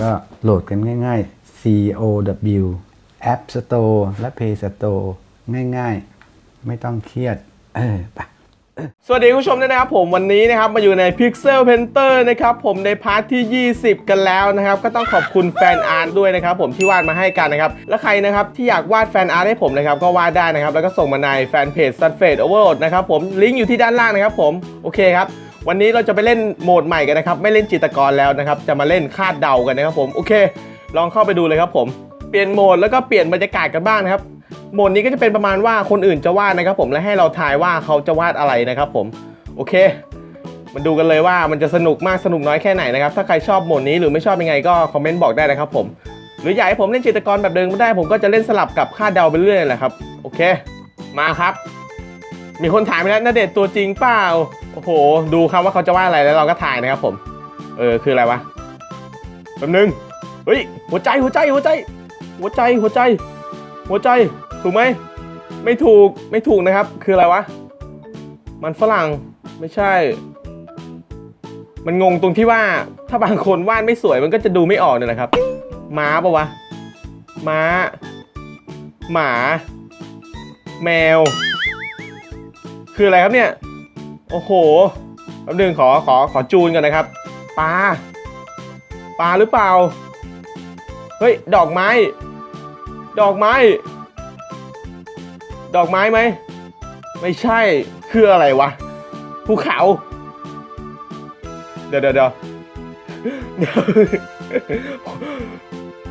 ก็โหลดกันง่ายๆ COW App Store และ Play Store ง่ายๆ ไม่ต้องเครียด เออไปสวัสดีคุณผู้ชมด้วยนะครับผมวันนี้นะครับมาอยู่ใน Pixel Painter นะครับผมในพาร์ทที่ 20 กันแล้วนะครับ ก็ต้องขอบคุณแฟนอาร์ตด้วยนะครับผมที่วาดมาให้กันนะครับ และใครนะครับที่อยากวาดแฟนอาร์ตให้ผมนะครับก็วาดได้นะครับ แล้วก็ส่งมาในแฟนเพจ Sunfade Overload นะครับผมลิงก์อยู่ที่ด้านล่างนะครับผมโอเคครับ วันนี้เราจะไปเล่นโหมดใหม่กันนะครับ ไม่เล่นจิตกรแล้วนะครับ จะมาเล่นคาดเดากันนะครับผม โอเค ลองเข้าไปดูเลยครับผม เปลี่ยนโหมดแล้วก็เปลี่ยนบรรยากาศกันบ้างนะครับ โหมดนี้ก็จะเป็นประมาณว่าคนอื่นจะวาดนะครับ ผม และให้เราทายว่าเขาจะวาดอะไรนะครับ ผม โอเคมาดูกันเลยว่ามันจะสนุกมากสนุกน้อยแค่ไหนนะครับ ถ้าใครชอบโหมดนี้หรือไม่ชอบยังไงก็คอมเมนต์บอกได้นะครับ ผม หรืออยากให้ผมเล่นจิตกรแบบเดิมก็ได้ ผมก็จะเล่นสลับกับคาดเดาไปเรื่อยแหละครับ โอเค มาครับ มีคนถ่ายมาแล้วนาเดชตัวจริงเปล่า โอ้โห ดูครับว่าเขาจะวาดอะไรแล้วเราก็ถ่ายนะครับผม เออ คืออะไรวะแป๊บนึง เฮ้ย หัวใจ หัวใจ หัวใจ หัวใจ หัวใจ หัวใจ ถูกไหม ไม่ถูก ไม่ถูกนะครับ คืออะไรวะ มันฝรั่ง ไม่ใช่ มันงงตรงที่ว่า ถ้าบางคนวาดไม่สวย มันก็จะดูไม่ออกเนี่ยนะครับ ม้าปะวะ ม้า หมา แมว คืออะไรครับเนี่ย โอ้โหแป๊บนึงขอขอขอจูนกันนะครับปลาปลาหรือเปล่า เฮ้ย ดอกไม้ ดอกไม้ ดอกไม้ไหม ไม่ใช่ คืออะไรวะ ภูเขา เดี๋ยวเดี๋ยวเดี๋ยว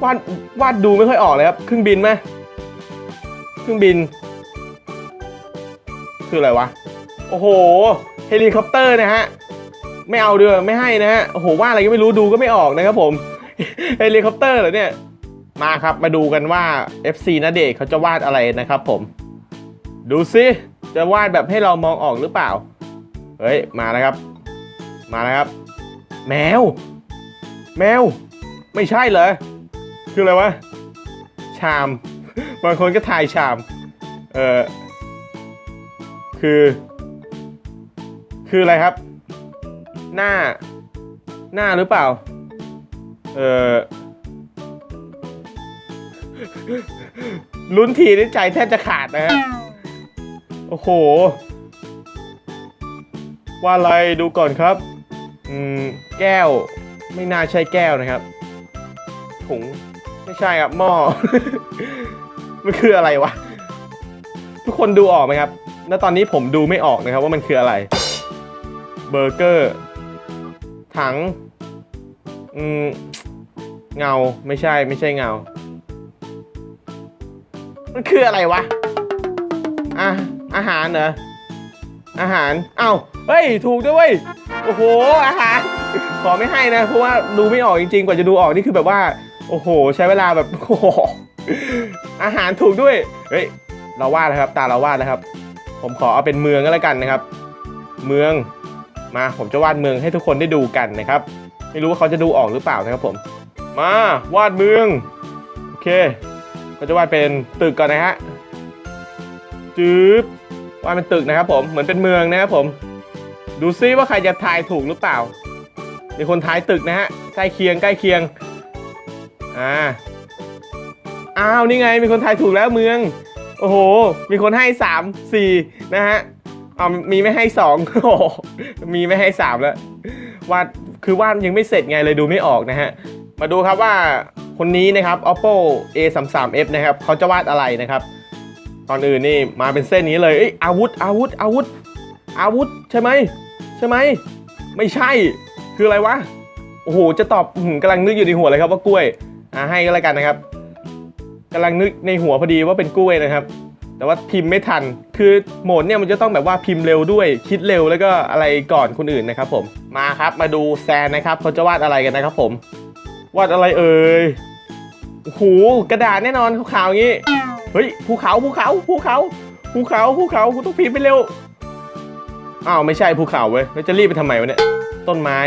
ววาดวาดดูไม่ค่อยออกเลยครับเครื่องบินไหมเครื่องบิน คืออะไรวะ โอ้โห เฮลิคอปเตอร์นะฮะไม่เอาเดือไม่ให้นะฮะโอ้โหว่าอะไรก็ไม่รู้ดูก็ไม่ออกนะครับผมเฮลิคอปเตอร์เหรอเนี่ยมาครับมาดูกันว่า FC นาเดชเขาจะวาดอะไรนะครับผม ดูซิจะวาดแบบให้เรามองออกหรือเปล่า เฮ้ย มาแล้วครับ มาแล้วครับ แมว แมว ไม่ใช่เหรอ คืออะไรวะ ชาม บางคนก็ทายชาม เออคือ คืออะไรครับ หน้า หน้าหรือเปล่า เออลุ้นทีนี่ใจแทบจะขาดนะฮะ โอ้โห ว่าอะไรดูก่อนครับ อืม แก้ว ไม่น่าใช่แก้วนะครับ ถุง ไม่ใช่ครับ หม้อ มันคืออะไรวะ ทุกคนดูออกไหมครับณตอนนี้ผมดูไม่ออกนะครับว่ามันคืออะไร เบอร์เกอร์ ถังอืมเงาไม่ใช่ไม่ใช่เงา มันคืออะไรวะอะอาหารเหรอ อาหาร เอ้า เฮ้ย ถูกด้วยเวย โอ้โห อาหาร ขอไม่ให้นะ เพราะว่าดูไม่ออกจริงๆ กว่าจะดูออกนี่คือแบบว่า โอ้โห ใช้เวลาแบบ โอ้โห อาหารถูกด้วย เฮ้ย เราวาดแล้วครับ ตาเราวาดแล้วครับ ผมขอเอาเป็นเมืองก็แล้วกันนะครับ เมือง มาผมจะวาดเมืองให้ทุกคนได้ดูกันนะครับ ไม่รู้ว่าเขาจะดูออกหรือเปล่านะครับผม มาวาดเมือง โอเคก็จะวาดเป็นตึกก่อนนะฮะจืบวาดเป็นตึกนะครับผมเหมือนเป็นเมืองนะครับผม ดูซิว่าใครจะทายถูกหรือเปล่ามีคนทายตึกนะฮะใกล้เคียงใกล้เคียงอ่าอ้าวนี่ไงมีคนทายถูกแล้วเมือง โอ้โห มีคนให้สามสี่นะฮะ เอามีไม่ให้สองโอ้มีไม่ให้สามแล้ววาดคือวาดยังไม่เสร็จไงเลยดูไม่ออกนะฮะ มาดูครับว่าคนนี้นะครับ oppo a 3 3 f นะครับเขาจะวาดอะไรนะครับตอนอื่นนี่มาเป็นเส้นนี้เลยเอ้ยอาวุธอาวุธอาวุธอาวุธใช่ไหมใช่ไหมไม่ใช่คืออะไรวะโอ้โหจะตอบอื้อหือกำลังนึกอยู่ในหัวเลยครับว่ากล้วยอ่าให้ก็แล้วกันนะครับกำลังนึกในหัวพอดีว่าเป็นกล้วยนะครับ แต่ว่าพิมพ์ไม่ทัน คือโหมดเนี่ยมันจะต้องแบบว่าพิมพ์เร็วด้วย คิดเร็วแล้วก็อะไรก่อนคนอื่นนะครับผม มาครับมาดูแซนนะครับเขาจะวาดอะไรกันนะครับผม วาดอะไรเอ่ยโอ้โหกระดาษแน่นอนขาวๆอย่างนี้ เฮ้ยภูเขาภูเขาภูเขาภูเขาภูเขาคุณต้องพิมพ์ไปเร็ว อ้าวไม่ใช่ภูเขาเว้ยแล้วจะรีบไปทำไมวะเนี่ย ต้นไม้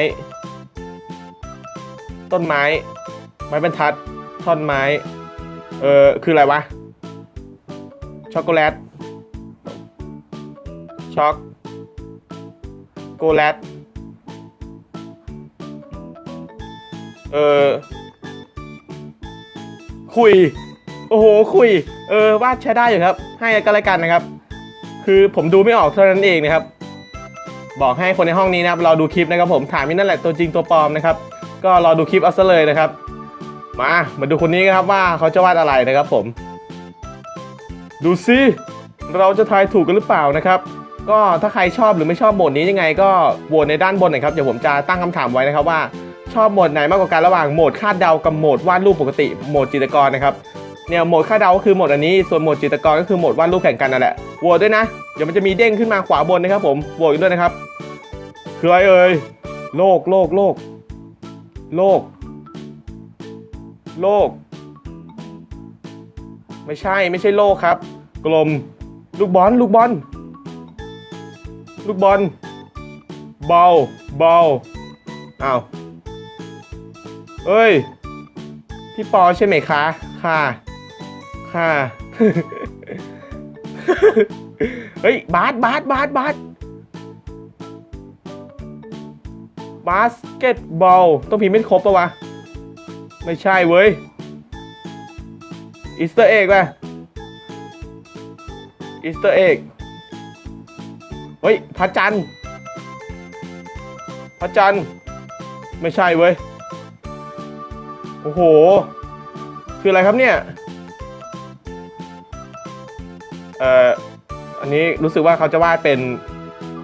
ต้นไม้ ไม้บรรทัด ท่อนไม้ เออคืออะไรวะ ช็อกโกแลต ช็อกโกแลต เออ คุย โอ้โห คุย เออ วาดใช้ได้อยู่ครับ ให้กันแล้วกันนะครับ คือผมดูไม่ออกเท่านั้นเองนะครับ บอกให้คนในห้องนี้นะครับรอดูคลิปนะครับ ผมถามนี่นั่นแหละตัวจริงตัวปลอมนะครับ ก็รอดูคลิปเอาซะเลยนะครับ มา มาดูคนนี้กันครับว่าเขาจะวาดอะไรนะครับผม ดูซิเราจะทายถูกกันหรือเปล่านะครับ ก็ถ้าใครชอบหรือไม่ชอบโหมดนี้ยังไง ก็โหวตในด้านบนหน่อยครับเดี๋ยวผมจะตั้งคำถามไว้นะครับว่าชอบโหมดไหนมากกว่ากันระหว่างโหมดคาดเดากับโหมดวาดรูปปกติโหมดจิตรกรนะครับเนี่ยโหมดคาดเดาก็คือโหมดอันนี้ส่วนโหมดจิตรกรก็คือโหมดวาดรูปแข่งกันนั่นแหละโหวตด้วยนะเดี๋ยวมันจะมีเด้งขึ้นมาขวาบนนะครับผมโหวตด้วยนะครับคืออะไรเอ่ยโลกโลกโลกโลกโลก ไม่ใช่ไม่ใช่โลกครับ กลม ลูกบอลลูกบอลลูกบอลเบาเบาอ้าวเอ้ย พี่ปอใช่ไหมคะ ค่ะ ค่ะ เฮ้ย บาสบาสบาสบาสบาสเกตบอลต้องพิมพ์ไม่ครบปะวะ ไม่ใช่เว้ย อีสเตอร์เอ็กป่ะอีสเตอร์เอ็กเฮ้ยพระจันทร์พระจันทร์ไม่ใช่เว้ย โอ้โห คืออะไรครับเนี่ย เอ่อ อันนี้รู้สึกว่าเขาจะวาดเป็น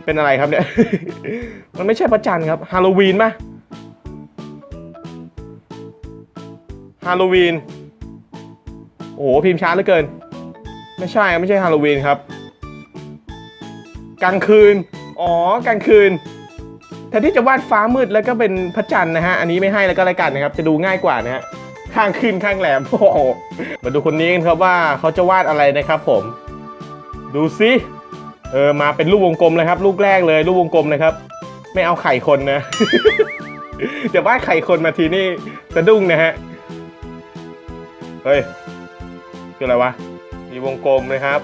เป็นอะไรครับเนี่ย มันไม่ใช่พระจันทร์ครับ ฮาโลวีนป่ะฮาโลวีน โอ้โหพิมพ์ช้าเหลือเกิน ไม่ใช่ไม่ใช่ฮาโลวีนครับ กลางคืน อ๋อกลางคืนแทนที่จะวาดฟ้ามืดแล้วก็เป็นพระจันทร์นะฮะ อันนี้ไม่ให้แล้วก็แล้วกันนะครับ จะดูง่ายกว่านะฮะ ข้างคืนข้างแหลมโอ้โหมาดูคนนี้กันครับว่าเขาจะวาดอะไรนะครับผม ดูสิเออมาเป็นรูปวงกลมเลยครับลูกแรกเลยรูปวงกลมนะครับ ไม่เอาไข่คนนะเดี๋ยววาดไข่คนมาทีนี่สะดุ้งนะฮะเฮ้ย คืออะไรวะ มีวงกลมนะครับ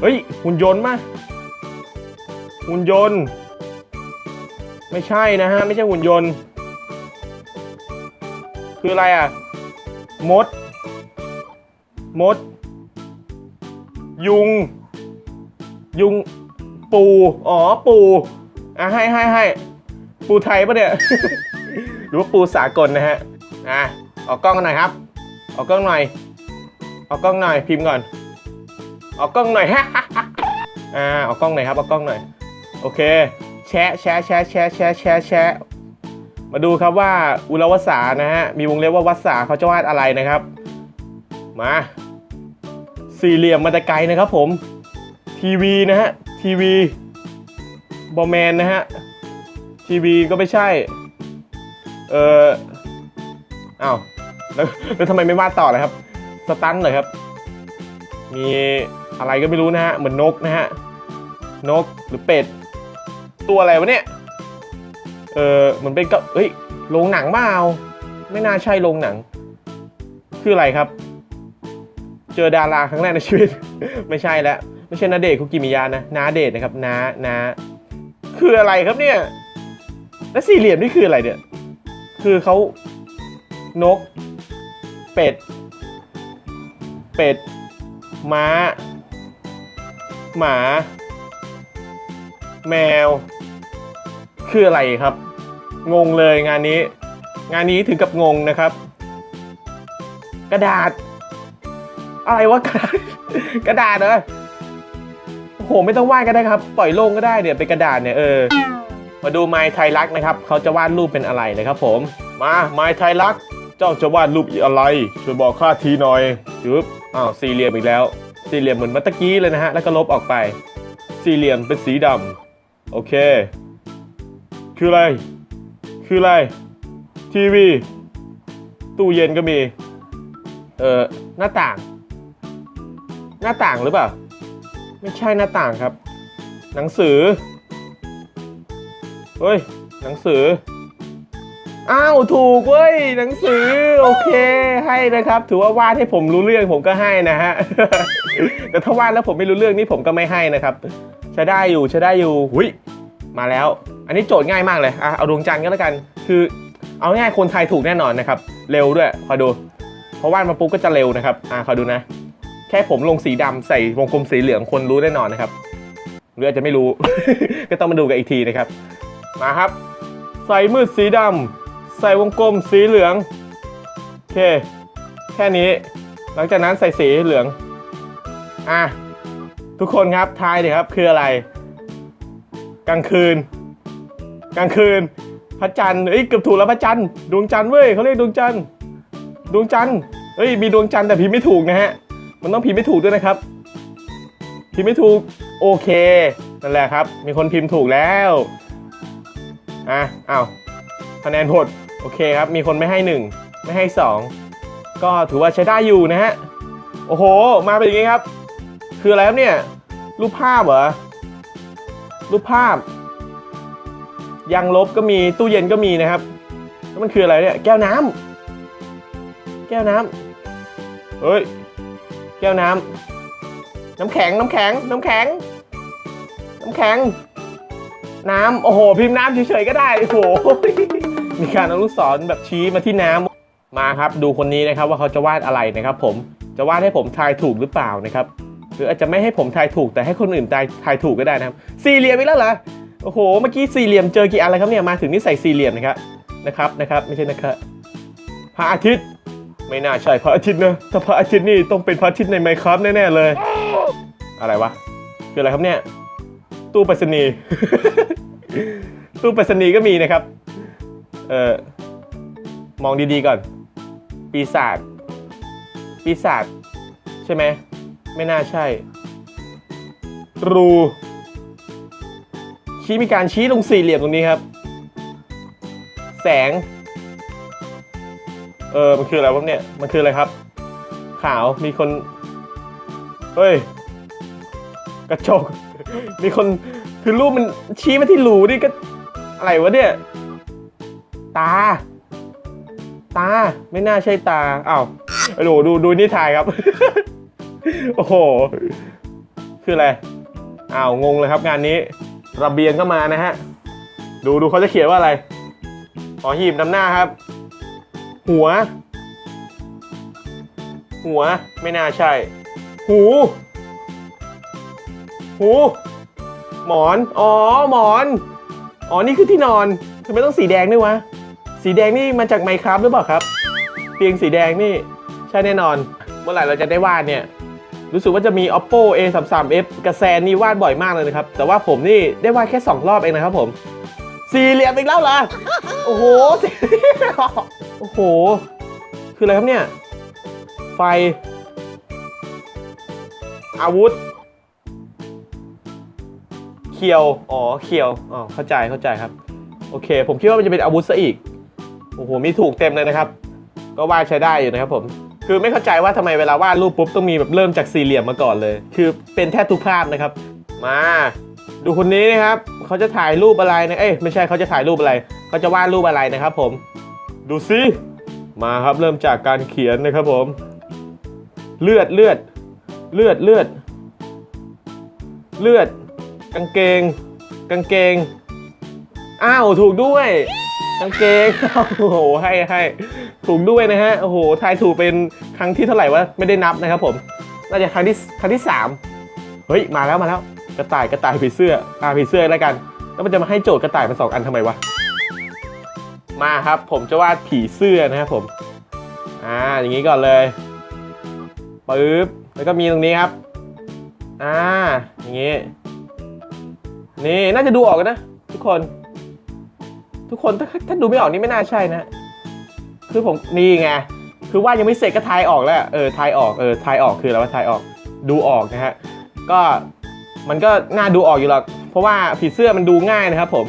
เฮ้ย หุ่นยนต์มาหุ่นยนต์ ไม่ใช่นะฮะ ไม่ใช่หุ่นยนต์ คืออะไรอะ มด มด ยุง ยุง ปู อ๋อ ปูอะให้ให้ให้ปูไทยปะเนี่ย หรือว่าปูสากลนะฮะ อะ ออกกล้องกันหน่อยครับ ออกกล้องหน่อย ออกกล้องหน่อยพิมพ์ก่อนออกกล้องหน่อยอ่าออกกล้องหน่อยครับออกกล้องหน่อย โอเค แชะแชะแชะแชะแชะแชะแชะมาดูครับว่าอุลวสานะฮะมีวงเล็บว่าวัสาเขาจะวาดอะไรนะครับ มาสี่เหลี่ยมมาแต่ไกลนะครับผมทีวีนะฮะทีวีบอแมนนะฮะทีวีก็ไม่ใช่ เอออ้าวแล้วแล้วทำไมไม่วาดต่อเลยครับ สตันเลยครับ มีอะไรก็ไม่รู้นะฮะ เหมือนนกนะฮะ นกหรือเป็ด ตัวอะไรวะเนี่ย เออเหมือนเป็นก็เฮ้ยโรงหนังเปล่าไม่น่าใช่โรงหนัง คืออะไรครับ เจอดาราครั้งแรกในชีวิต ไม่ใช่แล้ว ไม่ใช่นาเดชคุกิมิยานะนาเดชน์นะครับนานาคืออะไรครับเนี่ย และสี่เหลี่ยมนี่คืออะไรเนี่ย คือเขานก เป็ด เป็ด ม้า หมา แมว คืออะไรครับ งงเลยงานนี้ งานนี้ถึงกับงงนะครับ กระดาษ อะไรวะกระดาษกระดาษเหรอโอ้โหไม่ต้องวาดก็ได้ครับ ปล่อยโล่งก็ได้เนี่ยเป็นกระดาษเนี่ยเออมาดูไมไทยรักนะครับเขาจะวาดรูปเป็นอะไรนะครับผมมาไมไทยรักเจ้าจะวาดรูปอะไรช่วยบอกข้าทีหน่อยจึ๊บ อ้าวสี่เหลี่ยมอีกแล้ว สี่เหลี่ยมเหมือนเมื่อตะกี้เลยนะฮะ แล้วก็ลบออกไป สี่เหลี่ยมเป็นสีดำโอเค คืออะไร คืออะไร ทีวี ตู้เย็นก็มี เอ่อ หน้าต่าง หน้าต่างหรือเปล่า ไม่ใช่หน้าต่างครับ หนังสือ เฮ้ย หนังสือ อ้าวถูกเว้ยหนังสือโอเคให้นะครับ ถือว่าวาดให้ผมรู้เรื่องผมก็ให้นะฮะ แต่ถ้าวาดแล้วผมไม่รู้เรื่องนี่ผมก็ไม่ให้นะครับใช้ได้อยู่ใช้ได้อยู่หุยมาแล้ว อันนี้โจทย์ง่ายมากเลยอะเอาดวงจันทร์ก็แล้วกัน คือ เอาง่ายคนไทยถูกแน่นอนนะครับ เร็วด้วยคอยดูพอวาดมาปุ๊บก็จะเร็วนะครับอ่าขอดูนะ แค่ผมลงสีดำใส่วงกลมสีเหลืองคนรู้แน่นอนนะครับหรืออาจจะไม่รู้ ก็ต้องมาดูกันอีกทีนะครับ มาครับ ใส่มืดสีดำ ใส่วงกลมสีเหลือง โอเค แค่นี้ หลังจากนั้นใส่สีเหลือง อะ ทุกคนครับทายดิครับคืออะไร กลางคืน กลางคืน พระจันทร์เอ้ยเกือบถูกแล้วพระจันทร์ดวงจันทร์เว้ยเขาเรียกดวงจันทร์ดวงจันทร์เอ้ยมีดวงจันทร์แต่พิมพ์ไม่ถูกนะฮะ มันต้องพิมพ์ไม่ถูกด้วยนะครับ พิมพ์ไม่ถูกโอเคนั่นแหละครับ มีคนพิมพ์ถูกแล้ว อะอ้าวคะแนนหด โอเคครับ มีคนไม่ให้หนึ่งไม่ให้สองก็ถือว่าใช้ได้อยู่นะฮะ โอ้โห มาเป็นอย่างงี้ครับ คืออะไรครับเนี่ย รูปภาพเหรอ รูปภาพยางลบก็มีตู้เย็นก็มีนะครับ แล้วมันคืออะไรเนี่ย แก้วน้ำแก้วน้ำเฮ้ย แก้วน้ำน้ำแข็ง น้ำแข็ง น้ำแข็ง น้ำแข็ง น้ำ โอ้โห พิมพ์น้ำเฉยๆก็ได้ โอ้โห มีการอนุสรณ์แบบชี้มาที่น้ำมาครับ ดูคนนี้นะครับว่าเขาจะวาดอะไรนะครับ ผมจะวาดให้ผมทายถูกหรือเปล่านะครับ หรืออาจจะไม่ให้ผมทายถูกแต่ให้คนอื่นทายทายถูกก็ได้นะครับ สี่เหลี่ยมอีกแล้วเหรอโอ้โหเมื่อกี้สี่เหลี่ยมเจอกี่อันแล้วครับเนี่ยมาถึงนี่ใส่สี่เหลี่ยมนะครับนะครับนะครับ ไม่ใช่นะครับพระอาทิตย์ไม่น่าใช่พระอาทิตย์นะถ้าพระอาทิตย์นี่ต้องเป็นพระอาทิตย์ในไมครับแน่ๆเลย อะไรวะคืออะไรครับเนี่ย ตู้ไปรษณีย์ตู้ไปรษณีย์ก็มีนะครับ เออมองดีๆก่อน ปีศาจปีศาจใช่ไหม ไม่น่าใช่ รูชี้มีการชี้ลงสี่เหลี่ยมตรงนี้ครับ แสง เออ มันคืออะไรวะเนี่ย มันคืออะไรครับ ขาว มีคน เฮ้ย กระจก มีคน คือรูปมันชี้มาที่รูนี่ก็ อะไรวะเนี่ย ตา ตาไม่น่าใช่ตาอ้าวไอ้หนูดูดูนี่ถ่ายครับ โอ้โห คืออะไรอ้าวงงเลยครับงานนี้ ระเบียงก็มานะฮะ ดูดูเขาจะเขียนว่าอะไรหอหีบนำหน้าครับ หัว หัวไม่น่าใช่ หู หู หมอน อ๋อ หมอน อ๋อ นี่คือที่นอนทำไมต้องสีแดงด้วยวะ สีแดงนี่มาจากไมครับหรือเปล่าครับ เตียงสีแดงนี่ใช่แน่นอน เมื่อไหร่เราจะได้วาดเนี่ย รู้สึกว่าจะมี oppo a 3 3 f กระแซนนี่วาดบ่อยมากเลยนะครับ แต่ว่าผมนี่ได้วาดแค่ 2 รอบเองนะครับผม สี่เหลี่ยมอีกแล้วเหรอ โอ้โหสี่โอ้โห คืออะไรครับเนี่ย ไฟ อาวุธ เขียว อ๋อ เขียว อ๋อ เข้าใจ เข้าใจครับ โอเค ผมคิดว่ามันจะเป็นอาวุธซะอีก โอ้โหมีถูกเต็มเลยนะครับ ก็วาดใช้ได้อยู่นะครับผม คือไม่เข้าใจว่าทำไมเวลาวาดรูปปุ๊บต้องมีแบบเริ่มจากสี่เหลี่ยมมาก่อนเลย คือเป็นแทบทุกภาพนะครับ มา ดูคนนี้นะครับเขาจะถ่ายรูปอะไรนะเอ้ยไม่ใช่เขาจะถ่ายรูปอะไรเขาจะวาดรูปอะไรนะครับ ผม ดูซิมาครับเริ่มจากการเขียนนะครับผม เลือดเลือด เลือดเลือด เลือด กางเกง กางเกง อ้าว ถูกด้วย กางเกง โอ้โห ให้ให้ถูกด้วยนะฮะ โอ้โห ทายถูกเป็นครั้งที่เท่าไหร่วะ ไม่ได้นับนะครับผม น่าจะครั้งที่ครั้งที่สามเฮ้ย มาแล้วมาแล้ว กระต่ายกระต่ายผีเสื้อ อ่าผีเสื้อแล้วกัน แล้วมันจะมาให้โจทย์กระต่ายมาสองอันทำไมวะ มาครับ ผมจะวาดผีเสื้อนะครับผม อ่า อย่างนี้ก่อนเลยปึ๊บ แล้วก็มีตรงนี้ครับ อ่า อย่างนี้ นี่ น่าจะดูออกนะ ทุกคน ทุกคนถ้าถ้าดูไม่ออกนี่ไม่น่าใช่นะ คือผมนี่ไงคือว่ายังไม่เสร็จก็ทายออกแล้วเออทายออกเออทายออกคืออะไรว่าทายออกดูออกนะฮะก็มันก็น่าดูออกอยู่หรอกเพราะว่าผีเสื้อมันดูง่ายนะครับผม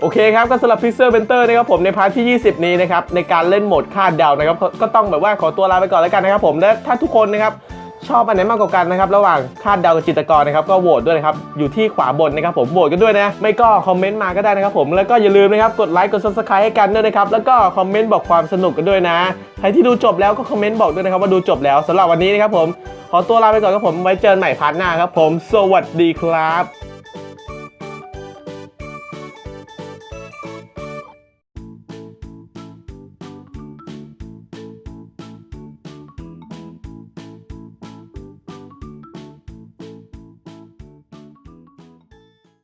โอเคครับก็สำหรับพิเซอร์เ e นเตอร์นะครับผมในพาร์ทที่ 20 นี้นะครับในการเล่นโหมดคาดเดานะครับก็ต้องแบบว่าขอตัวลาไปก่อนแล้วกันนะครับผมและถ้าทุกคนนะครับ ชอบอันไหนมากกว่ากันนะครับ ระหว่างคาดเดากับจิตรกรนะครับ ก็โหวตด้วยนะครับ อยู่ที่ขวาบนนะครับผม โหวตกันด้วยนะ ไม่ก็คอมเมนต์มาก็ได้นะครับผม แล้วก็อย่าลืมนะครับ กดไลค์ กดซับสไครต์ให้กันด้วยนะครับ แล้วก็คอมเมนต์บอกความสนุกกันด้วยนะ ใครที่ดูจบแล้วก็คอมเมนต์บอกด้วยนะครับว่าดูจบแล้วสำหรับวันนี้นะครับผม ขอตัวลาไปก่อนครับผม ไว้เจอกันใหม่พาร์ทหน้าครับผม สวัสดีครับ